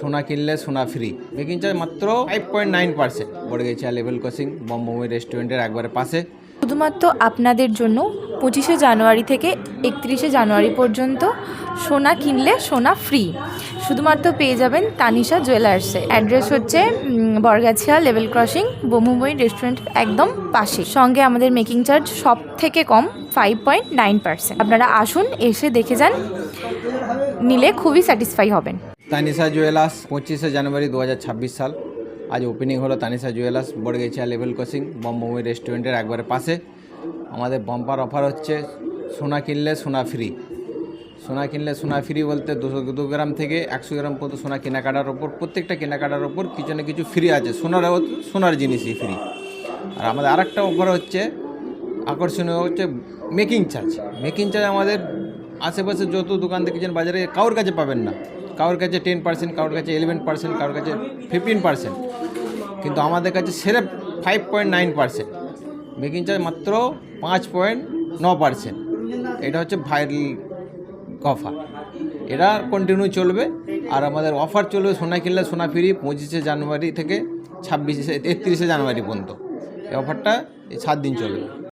সোনা কিনলে সোনা ফ্রি মেকিং চার্জ মাত্র ফাইভ পয়েন্ট নাইন পার্সেন্ট পড়ে গেছে লেভেল ক্রসিং বম্বমি রেস্টুরেন্টের একবারে পাশে। শুধুমাত্র আপনাদের জন্য পঁচিশে জানুয়ারি থেকে একত্রিশে জানুয়ারি পর্যন্ত সোনা কিনলে সোনা ফ্রি শুধুমাত্র পেয়ে যাবেন তানিশা জুয়েলার্সে অ্যাড্রেস হচ্ছে Borgachhia level crossing Bombay restaurant একদম পাশে। সঙ্গে আমাদের মেকিং চার্জ সব থেকে কম ফাইভ পয়েন্ট নাইন পার্সেন্ট আপনারা আসুন, এসে দেখে যান। নিলে খুবই স্যাটিসফাই হবেন। তানিশা জুয়েলার্স, পঁচিশে জানুয়ারি দু হাজার ছাব্বিশ সাল। আজ ওপেনিং হলো Tanishq jewellers, Borgachhia level crossing Bombay রেস্টুরেন্টের একবারে পাশে। আমাদের বম্পার অফার হচ্ছে সোনা কিনলে সোনা ফ্রি সোনা কিনলে সোনা ফ্রি বলতে দুশো দু গ্রাম থেকে একশো গ্রাম পর্যন্ত সোনা কেনাকাটার ওপর, প্রত্যেকটা কেনাকাটার ওপর কিছু না কিছু ফ্রি আছে। সোনার সোনার জিনিসই ফ্রি আর আমাদের আরেকটা অফার হচ্ছে, আকর্ষণীয় হচ্ছে মেকিং চার্জ মেকিং চার্জ আমাদের আশেপাশে যত দোকান দেখেছেন বাজারে, কারোর কাছে পাবেন না। কারোর কাছে টেন পার্সেন্ট কারোর কাছে ইলেভেন পার্সেন্ট কারোর কাছে ফিফটিন পার্সেন্ট কিন্তু আমাদের কাছে সেরে five point nine percent making charge মাত্র পাঁচ পয়েন্ট ন পার্সেন্ট এটা হচ্ছে ভাইরাল অফার এটা কন্টিনিউ চলবে। আর আমাদের অফার চলবে সোনা কিনলে সোনা ফ্রি পঁচিশে জানুয়ারি থেকে ছাব্বিশে একত্রিশে জানুয়ারি পর্যন্ত। এই অফারটা সাত দিন চলবে।